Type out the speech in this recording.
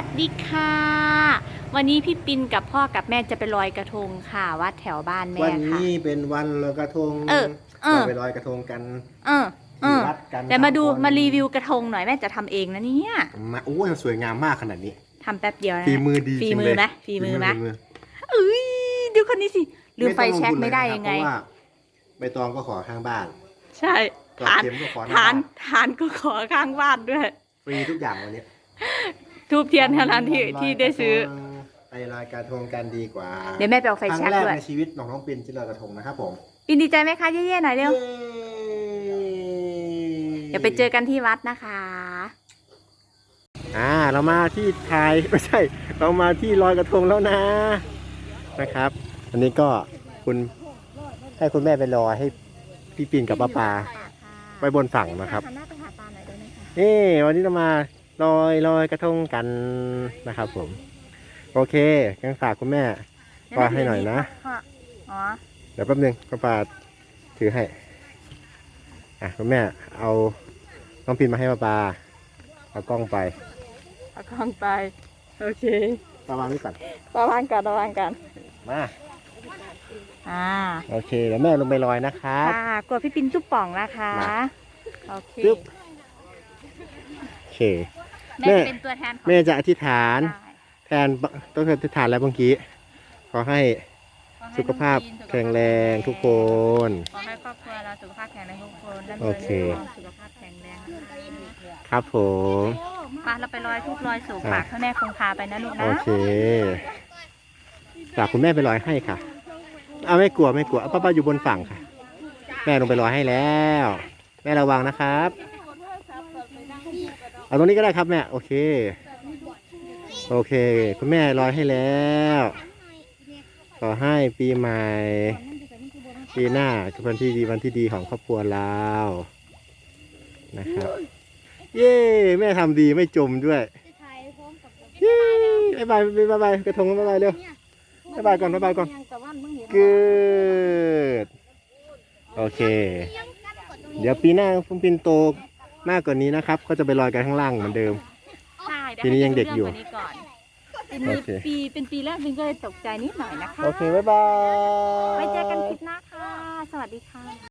วัสดีค่ะ วันนี้พี่ปินกับพ่อกับแม่จะไปลอยกระทงค่ะ วัดแถวบ้านแม่วันค่ะนี้เป็นวันลอยกระทงเออเออเราไปลอยกระทงกัน เออเออที่วัดกันแต่มาดูสคนมารีวิวกระทงหน่อยแม่จะทำเองนะเนี่ยมาโอ้ยสวยงามมากขนาดนี้ทำแป๊บเดียวนะฝีมือดีฝีจริงมืเลอยไหมฝีมือไหมฝีเอ้ยดูคนนี้สิลืมไฟต้องลแช็กทุนไม่ได้เลยยังไงนะครับเพราะว่าใบตองก็ขอข้างบ้าน ใช่กรอบฐานเข็มก็ขอหน้าฐานบ้านฐานก็ขอข้างบ้านด้วยฟรีทุกอย่างวันนี้ ทูบเทียนเท่านั้นที่ลอยที่ได้ซื้อกระทงไปลอยกระทงกันดีกว่าเดี๋ยวแม่ไปเอาไฟครั้งแช็กแรกด้วยในชีวิตน้องน้องปินที่ลอยกระทงนะครับผมปินดีใจไหมคะเย่ๆหน่อยเร็วเย้เดี๋ยวไปเจอกันที่วัดนะคะ อ่าเรามาที่ไทยไม่ใช่ เรามาที่ลอยกระทงแล้วนะนะครับ อันนี้ก็คุณให้คุณแม่ไปลอยให้พี่ปินกับป้าปาไปบนฝั่งนะครับ หันหน้าไปหาตาหน่อยได้ไหมคะ นี่วันนี้เรามา ลอยลอยกระทงกันนะครับ ผม โอเคงั้นฝากคุณแม่ปาให้หน่อยนะพ่ออ๋อเดี๋ยวแป๊บนึงป้าปาถือให้อะคุณแม่เอาน้องปินมาให้ป้าปาเอากล้องไปเอากล้องไป โอเคป้าวางนี่ก่อนระวังกันระวังกันมาอ่าโอเคเดี๋ยวแม่ลงไปลอยนะครับค่ะกลัวพี่ปินจุ๊บป่องนะคะมาโอเคจึ๊บโอเค แม่แม่จะเป็นตัวแทนของแม่จะอธิษฐาน ได้แทนต้องอธิษฐานแล้วเมื่อกี้ ขอให้ขอให้สุขภาพน้อปินแข็งแรงทุกคน ขอให้ครอบครัวเราสุขภาพแข็งแรงทุกคนและโอเค สุขภาพแข็งแรงนะคะครับผมมาเราไปลอยทุกลอยสู่อะปากพระแม่คงคาไปนะลูกโอนะเคฝากคุณแม่ไปลอยให้ค่ะ เอาไม่กลัวไม่กลัวเอาป้าป้าอยู่บนฝั่งค่ะ แม่ลงไปลอยให้แล้ว แม่ระวังนะครับ เอาตรงนี้ก็ได้ครับแม่โอเค โอเค คุณแม่ลอยให้แล้ว ขอให้ปีใหม่ ปีหน้าคือวันที่ดีวันที่ดีของครอบครัวเรานะครับ เย้แม่ทำดีไม่จมด้วยเย้บายบายบายบายกระทงบายบายเร็วบายบายก่อนบายบายก่อนเกิดโอเค เดี๋ยวปีหน้าพุ่งปินโต มากกว่านี้นะครับ ก็จะไปลอยกันข้างล่างเหมือนเดิม ใช่ปีนี้ยังเด็กอยู่วให้ดูเรื่องกว่านี้ก่อนปีโอนี้เค ปีเป็นปีแรกปินก็เลยตกใจนิดหน่อยนะคะ โอเคบายบาย ไว้เจอกันคลิปหน้าค่ะ สวัสดีค่ะ